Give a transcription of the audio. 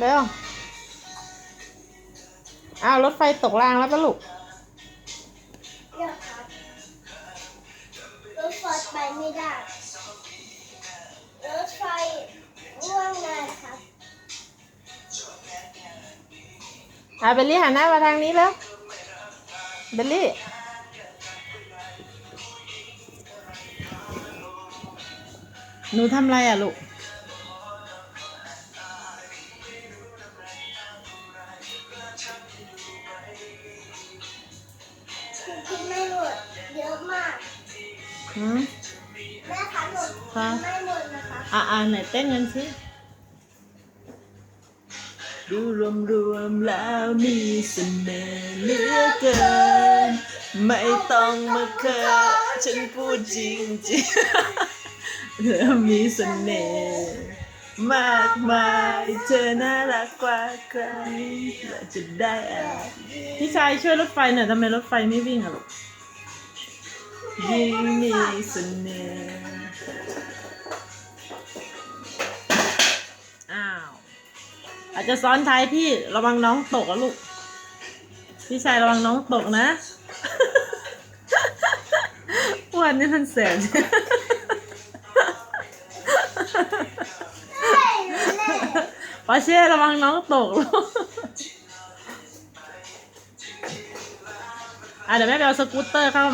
เร็วอ้าวรถไฟตกรางแล้วปะลูกเนี่ยครับรถไฟไปไม่ได้ รถไฟว่างงานครับอะเบลลี่หันหน้ามาทางนี้แล้วเบลลี่หนูทำอะไรอะลูก คือกินไม่หมดเยอะมากหืม แม่คะหนูค่ะกินไม่หมดนะคะอะอะไหนเต้นกันสิดูรวมรวมๆแล้วมีเสน่ห์เหลือเกิน ไม่ต้องมาเคินฉันพูดจริงจริงๆเธอมีเสน่ห์ มากมายเธอน่ารักกว่าใครจะได้อะไรพี่ชายช่วยรถไฟหน่อยทำไมรถไฟไม่วิ่งอะลูกยิ่งมีเสน่ห์อ้าว อาจจะซ้อนท้ายพี่ระวังน้องตกอะลูก พี่ชายระวังน้องตกนะ วันนี้มันแสบ ปาเช่ระวังน้องตกลูกอะเดี๋ยวแม่ไปเอาสกูตเตอร์เข้ามา